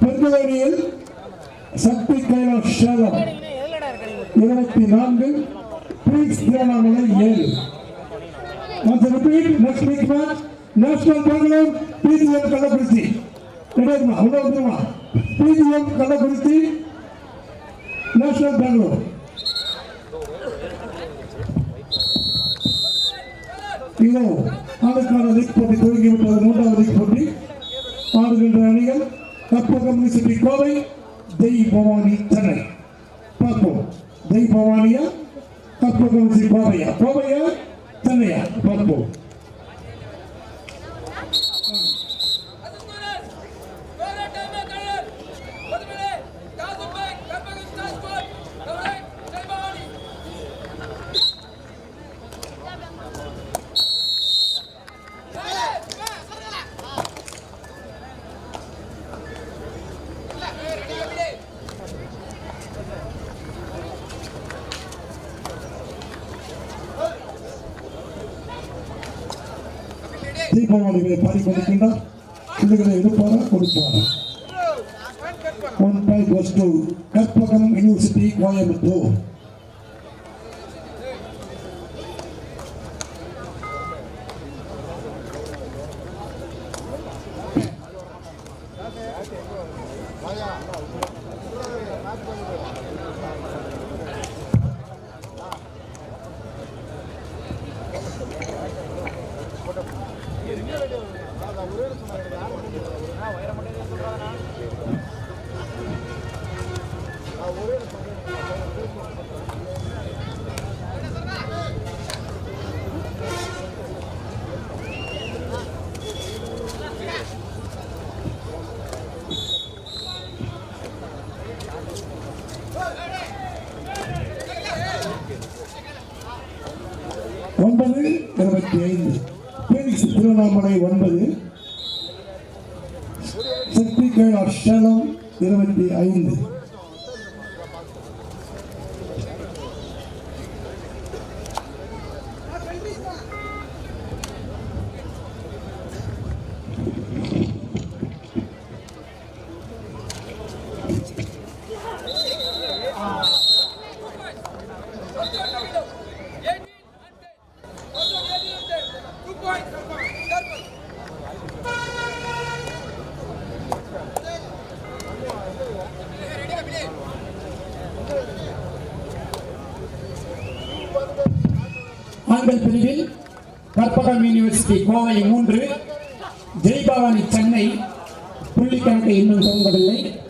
பெருந்தவனியில் சக்தி கைலாஷ் சேலம் இருபத்தி நான்கு. பீக்ஸ் திருவண்ணாமலை ஏழு Once repeat, next week match, National Bangalore, PGM Kallakurichi. கிடைக்குமா உள்ள வந்துருமா PGM கள்ளக்குறிச்சி. நேஷனல் பெங்களூர் இதோ ஆளுக்கான லீக் போட்டி துவங்கிவிட்டது மூன்றாவது லீக் போட்டி. ஆடுகின்ற அணிகள் கற்பகம் சிட்டி கோவை தெய் பவானி சென்னை பார்ப்போம் தெய் பவானியா கற்பகம் சிட்டி கோவையா கோவையா சென்னையா பார்ப்போம் தீபாவளிகளை பாடிக்கொண்டிருக்கின்றார் பிள்ளைகளை எடுப்பாரா? கொடுப்பாரா one by goes to Karpagam university Coimbatore ஒன்பது இருபத்தி ஐந்து பீனிக்ஸ் திருவண்ணாமலை ஒன்பது சக்தி கைலாஷ் சேலம் இருபத்தி ஐந்து ஆண்கள் பிரிவில் கற்பகம் யூனிவர்சிட்டி கோவை மூன்று ஜெய்பவானி சென்னை. புள்ளிக்கணக்கை இன்னும் தொடங்கவில்லை.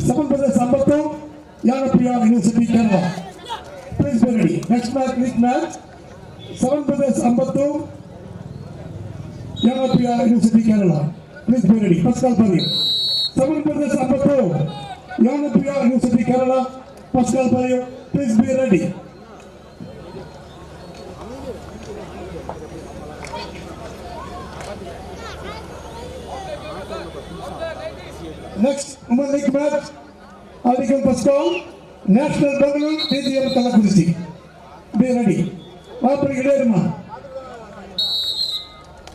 ಸೆಕೆಂಡ್ ಬಂದರೆ ಸಂಪತ್ತು ಯಾನಪ್ರಿಯ university Kerala please ಬೇಗಡಿ next match next match seven ಬಂದರೆ ಸಂಪತ್ತು ಯಾನಪ್ರಿಯ ಯೂನಿವರ್ಸಿಟಿ ಕೇರಳ ಪ್ಲೀಸ್ ಬೇಗಡಿ ಫಸ್ಟ್ ಕಾಲ್ ಬನ್ನಿ ಸೆವೆನ್ ಬಂದರೆ ಸಂಪತ್ತು ಯಾನಪ್ರಿಯ ಯೂನಿವರ್ಸಿಟಿ ಕೇರಳ ಫಸ್ಟ್ Pascal ಬನ್ನಿ Please be ready. Next உமன்லைக் மேட்ச் அதுக்கு first all national Bangalore DGM Kallakurichi be ready வாப்படி கிடையாதுமா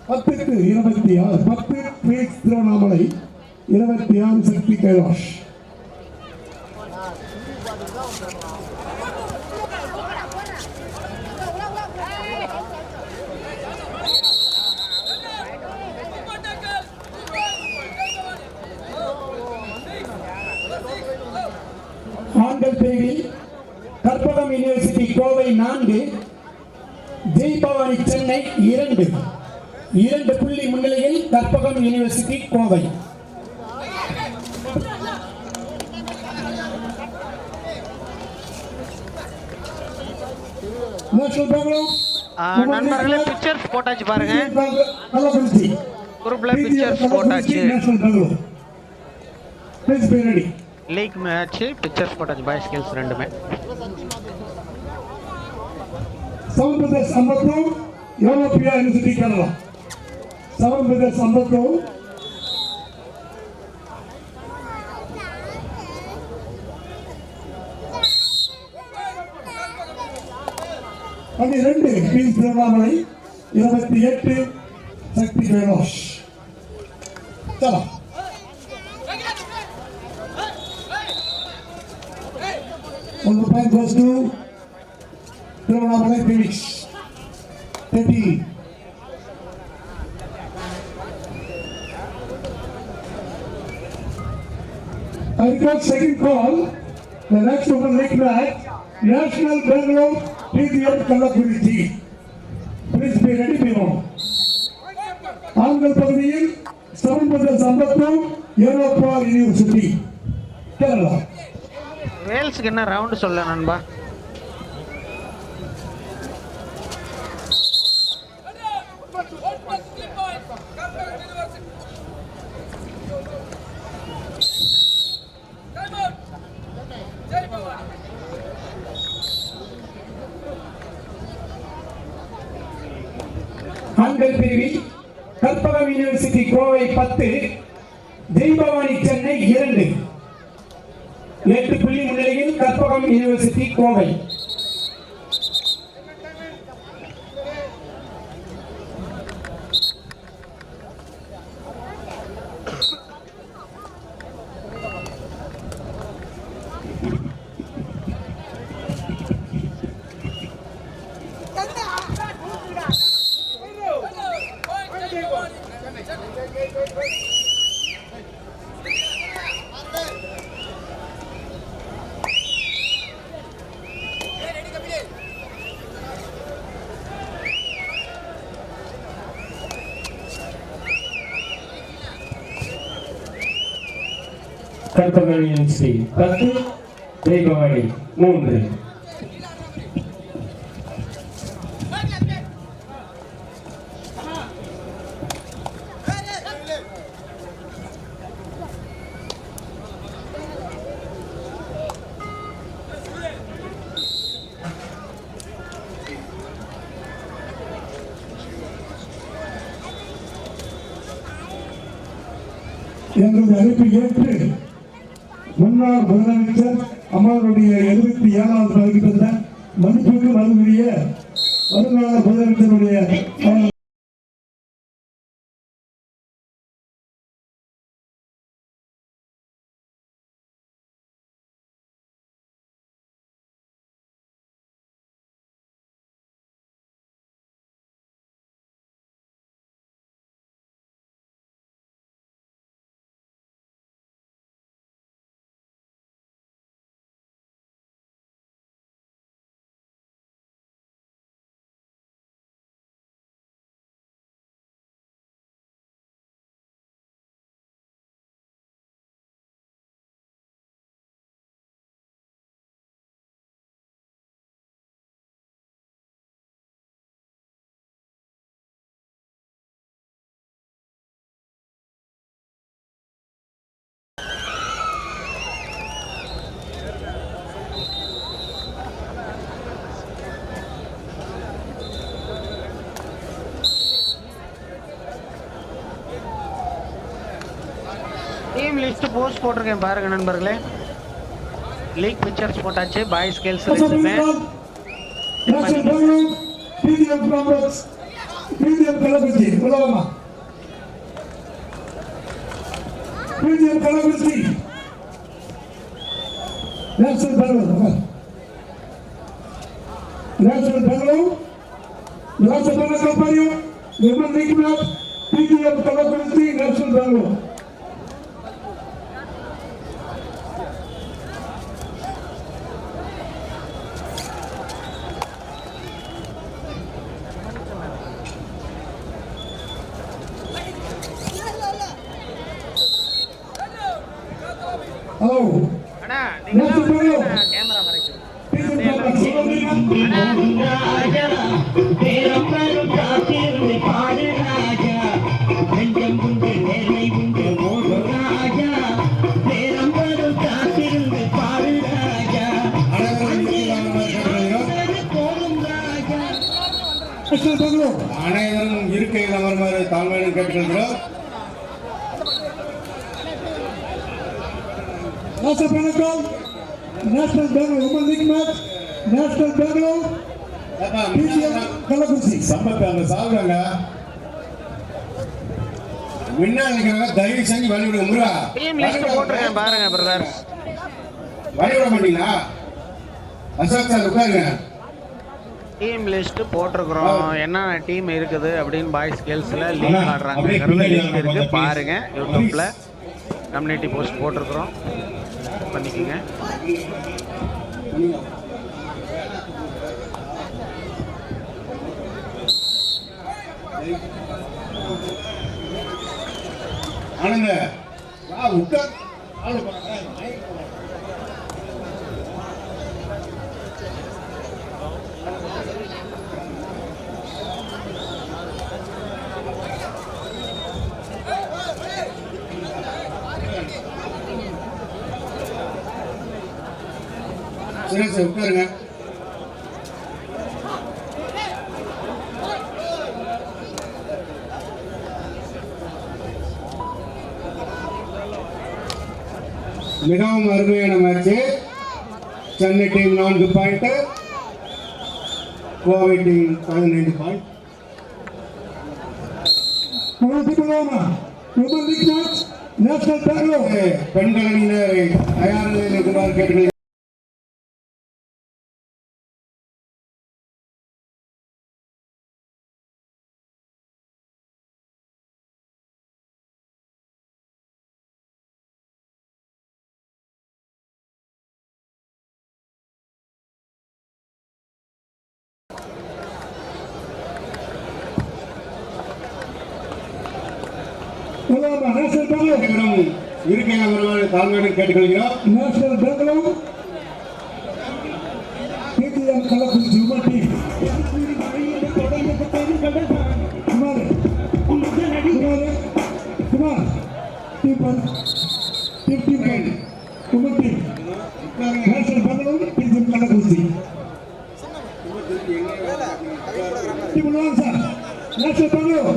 பத்துக்கு இருபத்தி ஆறு பத்து திருவண்ணாமலை இருபத்தி ஆறு சக்தி கைலாஷ் ஆண்கள் பிரிவில் கற்பகம் யூனிவர்சிட்டி கோவை நான்கு ஜெய்பவானி சென்னை இரண்டு. இரண்டு புள்ளி முன்னிலையில் கற்பகம் யூனிவர்சிட்டி கோவை. நண்பர்களே பிக்சர்ஸ் போட்டாச்சு பாருங்க. குரூப்ல பிக்சர்ஸ் போட்டாச்சு. லீக் மேட்ச் பிக்சர்ஸ் போட்டாச்சு பாய் ஸ்கில்ஸ் ரெண்டுமே. Seven brothers ಅಂಬತ್ತು ಯುರೋಪಿಯ university Kerala seven brothers ಅಂಬತ್ತು பன்னிரெண்டு பீன் திருவண்ணாமலை இருபத்தி எட்டு சக்தி கைலாஷ் சலா One more point goes to Tiruvannamalai Phoenix. Thirty. I got second call. The next one like that. National Bangalore TDM team. Please be ready below. ஆண்கள் பகுதியில் சமன்பத சம்பத்தும் Europa university Kerala வேல்ஸுக்கு என்ன round சொல்ல நண்பா ஆண்கள் பிரிவில் கற்பகம் யூனிவர்சிட்டி கோவை பத்து தெய்பவானி சென்னை இரண்டு. எட்டு புள்ளி முன்னிலையில் கற்பகம் யூனிவர்சிட்டி கோவை. கற்பகம் யூனிவர்சிட்டி பத்து தெய்வவாணி மூன்று. வருங்கால முதலமைச்சருடைய அஹ், டீம் லிஸ்ட் போஸ்ட் போட்டிருக்கேன் பாருங்க நண்பர்களே லீக் பிக்சர்ஸ் போட்டாச்சு பாய் ஸ்கில்ஸ் ரெண்டுமே national Bangalore BGM complex BGM Kallakurichi உலகமா? பிஜிஎம் கள்ளக்குறிச்சி நேஷனல் பெங்களூர் அனைவரும் இருக்கையில் அமருமாறு தாழ்மையுடன் கேட்டுக்கொள்கிறோம். Bengal, National Bangalore Women League match, National Bangalore, ஏப்பா, PGM Kalakursi. சம்பத்து சாப்பிடுங்க முன்னாடி இருக்கிறவங்க தயவு செஞ்சு வழி விடுங்க முருகா டீம் லிஸ்ட் போட்டிருக்கேன் பாருங்க பிரதர்ஸ் வழி விட மாட்டீங்களா? அசோக் சார் உட்காருங்க. டீம் லிஸ்ட் போட்டிருக்கிறோம். என்னென்ன டீம் இருக்குது அப்படின்னு பாய்ஸ் கேர்ள்ஸ்ல லீக் ஆடுறாங்க லிங்க் வாங்க இருக்கு. கொஞ்சம் பாருங்க please. யூடியூப்ல கம்யூனிட்டி போஸ்ட் போட்டிருக்கிறோம். பண்ணிக்கோங்க. ஆனந்த சுரேஷ் உட்காருங்க. மிகவும் அருமையான மேட்ச் சென்னை டீம் நான்கு பாயிண்ட் கோவை டீம் பதினைந்து பாயிண்ட். பெண்கள் அணியினரை தயார் நிலையில் இருக்குமாறு கேட்டுக்கொள்கிறேன் இருக்கையில் அமர்வாறு தாழ்மையுடன் கேட்டுக்கொள்கிறோம் National Bangalore. PGM Kalakursi Women team. Kumar, Kumar, Kumar, team one, team team one, women team. National Bangalore, PGM Kalakursi. Team one sir, National Bangalore,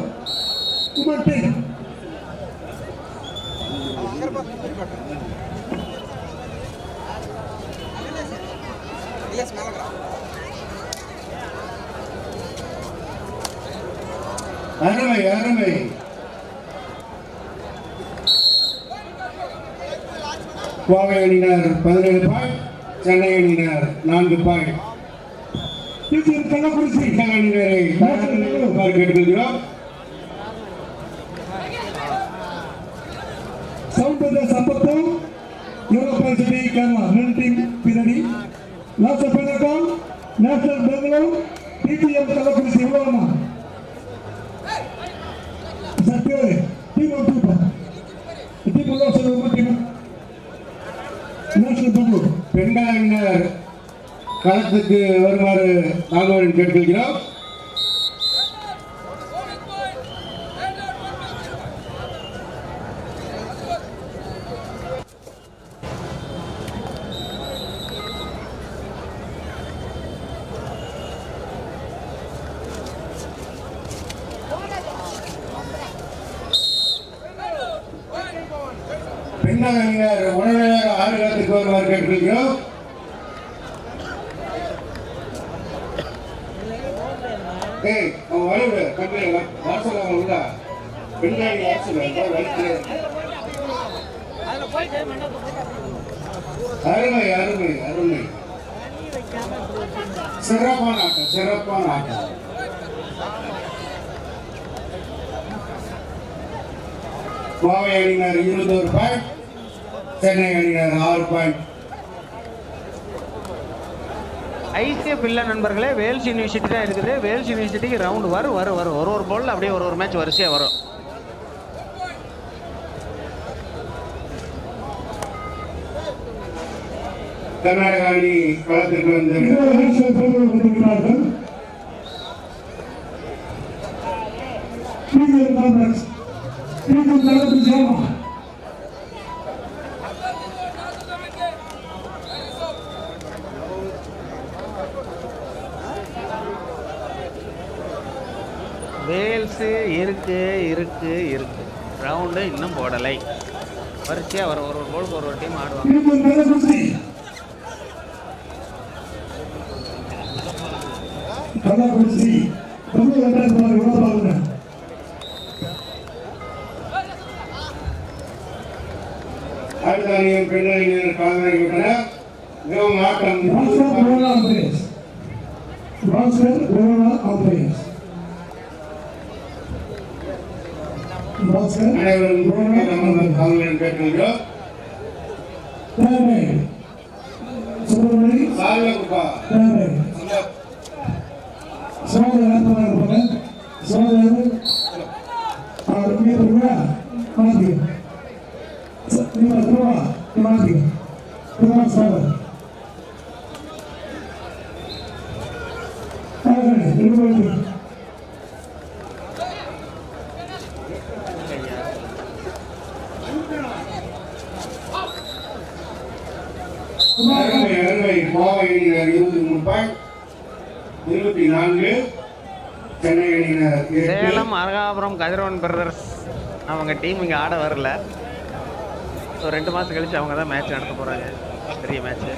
women team. அருமை அருமை கோவை அணியினர் பதினேழு பாயிண்ட் சென்னை அணியினர் நான்கு பாயிண்ட் கள்ளக்குறிச்சி அணியினரை கேட்டுக்கொள்கிறோம். சவுண்ட் சம்பத்தம் யூரோப்பியன் சிட்டி கேரளா ரெண்டு டீம் பின்னாடி லாஸ்ட் ஆஃப் நேஷனல் பெங்களூர் டிடிஎம் கள்ளக்குறிச்சி சட்டு டீம் ஒன் டீம் டீம் உள்ள சொல்லுங்க டீம் நேஷனல் பெங்களூர் களத்துக்கு வருமாறு தாழ்மையுடன் கேட்டுக்கொள்கிறோம் பெண்கள் ஆறு வருவார் வருமாறு கேட்டுக்கொள்கிறோம் ஏய் அவன் வர கண்டிப்பாக வாசல் அவன் உள்ள வாசல் அருமை அருமை அருமை. சிறப்பான ஆட்டம் சிறப்பான ஆட்டம். கோவை அணியினர் இருபத்தோரு பாயிண்ட் சென்னை அணியினர் ஆறு பாயிண்ட் ஐசிஎஃப் இல்ல நண்பர்களே வேல்ஸ் யூனிவர்சிட்டி தான் இருக்குது. வேல்ஸ் யூனிவர்சிட்டிக்கு ரவுண்ட் வரும் வரும் வரும் ஒரு ஒரு பால்ல அப்படியே ஒரு ஒரு மேட்ச் வரிசையா வரும். கர்நாடக அணி களத்திற்கு வந்திருக்கிறார்கள் டிடிஎம் காங்கிரஸ் டிடிஎம் கள்ளக்குறிச்சி ஆமா வேல்ஸு இருக்கு இருக்கு. இருக்கு ரவுண்டு இன்னும் போடலை. வரிசையாக ஒரு ஒரு கோலுக்கு ஒரு ஒரு டீம் ஆடுவாங்க. குஸ்தி ரொம்ப ரெண்டாயிரத்தி அனைவரும் களமிறங்க கேட்கின்றோம் தேவை சுப்பிரமணி சாரலகுப்பா தேவை சோதனை ஏற்பட இருப்பாங்க சோதனை அவர் இங்கே இருக்கா மாற்றிக்க நீங்க திருவா மாற்றிக்க திருவா சோதனை இருபது அருமை அருமை கோவை அணியினர் இருபத்தி மூணு பாயிண்ட் இருபத்தி நான்கு சென்னை அணியினர் எட்டு சேலம் அழகாபுரம் கதிரவன் பிரதர்ஸ் அவங்க டீம் இங்கே ஆட வரல. ஒரு ரெண்டு மாதம் கழிச்சு அவங்க தான் மேட்ச் நடத்த போகிறாங்க பெரிய மேட்ச்சு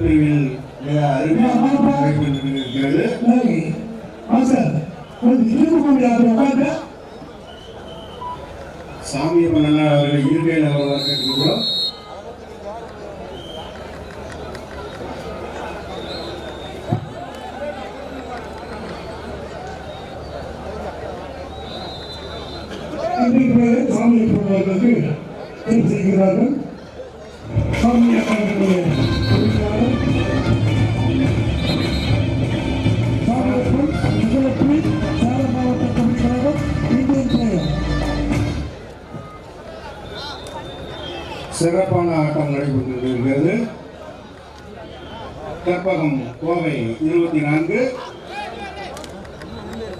பிரிவில் மிக அருமையாக உட்காந்து சாமி மன்னன் அவர்களை இருக்கையில் அமர்வார் சிறப்பான ஆட்டம் நடைபெற்றிருக்கிறது கற்பகம் கோவை இருபத்தி நான்கு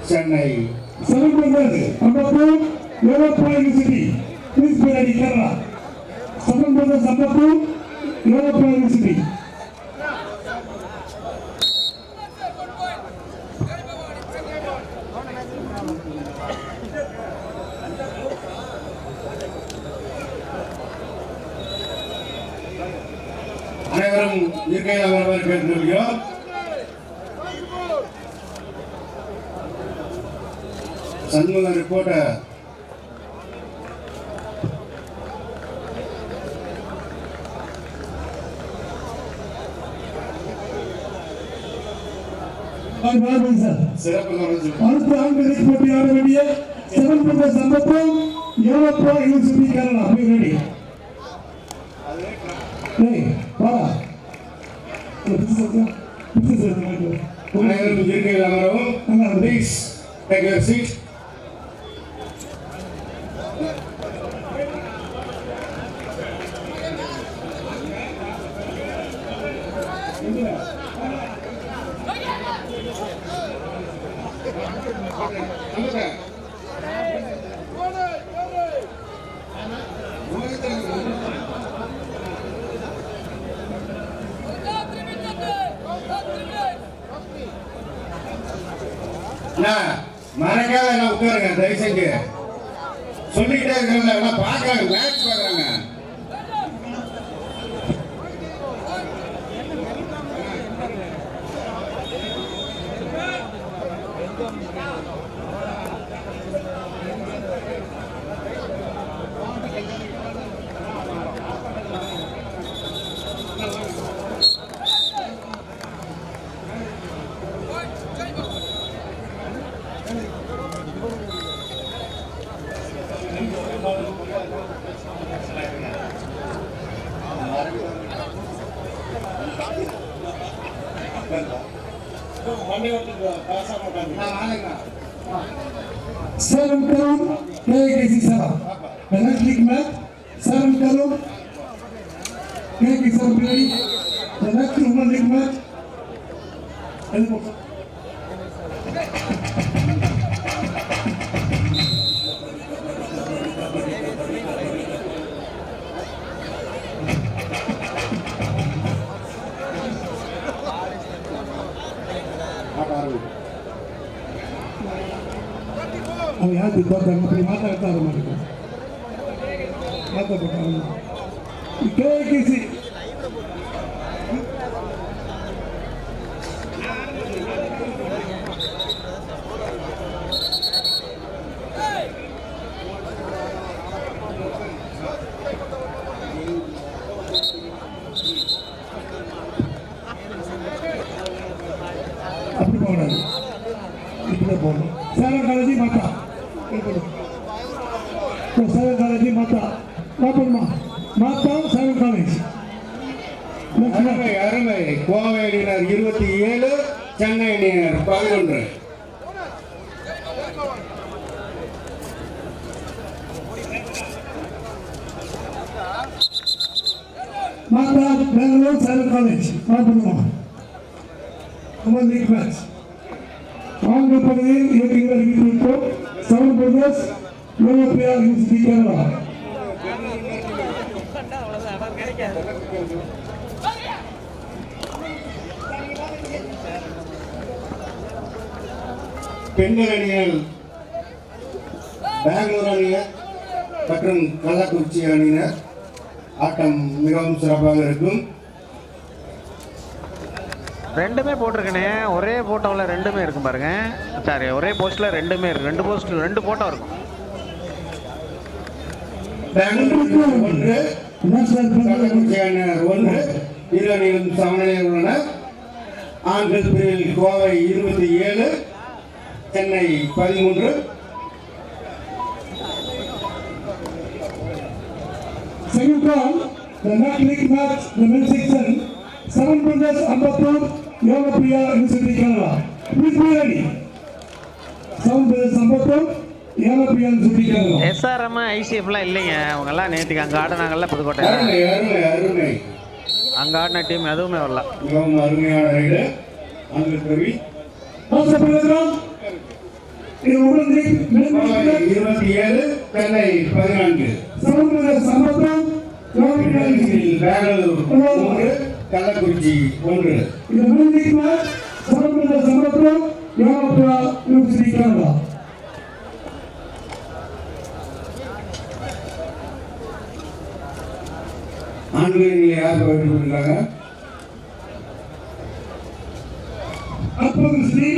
Chennai. Seven brothers university Kerala. Seven brothers university அனைவரும் இருக்கையில் அமர்வார் கேட்டுக்கொள்கிறோம். சண்முக கவனிச்சு அடுத்த ஆண்டு லீக் போட்டி ஆட வேண்டிய seven brothers Ambattur Europa university Kerala. போய் ரெடி. டேய் Honorable Jirke Lamarabon, please மறக்காத எல்லாம் உட்காருங்க தயவு செஞ்சு. சொல்லிக்கிட்டே இருக்கிறவங்க எல்லாம் மேட்ச் பார்க்கறாங்க சேலம் டவுன் கேஎஸ்சி சபா ಅವ್ರು ಯಾವ ದುಡ್ಡು ಮಕ್ಕಳು ಮಾತಾಡ್ತಾರೆ ಮಾಡಿದ್ರು ಮಾತಾಡ್ಬೇಕು ಕೆ ಕೆ ಸಿ பார்ப்போம்மா மாத்தா சேலம் காலேஜ் அருமை அருமை. கோவை அணியினர் இருபத்தி ஏழு சென்னை அணியினர் பதினொன்று. மாத்தா பெங்களூர் சேலம் காலேஜ் பார்ப்போம்மா நம்ம லீக் மேட்ச் ஆங்கில பகுதியில் இயக்குகிற அறிவித்திருப்போம் செவன் பிரதர்ஸ் யூரோப்பியா யூனிவர்சிட்டி கேரளா. பெண்கள் அணியினர் பெங்களூர் அணியினர் மற்றும் கள்ளக்குறிச்சி அணியினர். ஆட்டம் மிகவும் சிறப்பாக இருக்கும். ரெண்டுமே போட்டிருக்கனே ஒரே போட்டோவில் ரெண்டுமே இருக்கும் பாருங்க. சாரி ஒரே போஸ்ட்டில் ரெண்டுமே இருக்கு. ரெண்டு போஸ்ட் ரெண்டு போட்டோ இருக்கும். ஒன்று அணிகளும் சமநிலையில் உள்ளன ஆண்கள் பிரிவில் கோவை இருபத்தி ஏழு சென்னை பதிமூன்று Second the league match, the men's section, Seven Brothers Ambattur, Yogapriya University Kerala. Please be ready. Seven Brothers Ambattur, Yogapriya University Kerala. SRM ஐசிஎஃப்லாம் இல்லைங்க. அவங்கெல்லாம் நேற்றுக்கு அங்கே ஆடினாங்கல்ல அருமை அங்கே ஆடின டீம் எதுவுமே வரல. அருமையான ரைடு. இருபத்தி ஏழு சென்னை பதினான்கு. பெங்களூர் மூன்று கள்ளக்குறிச்சி ஒன்று. men's league match, Seven ஆண்களில் யார் ஸ்ரீ அற்புதம் ஸ்ரீ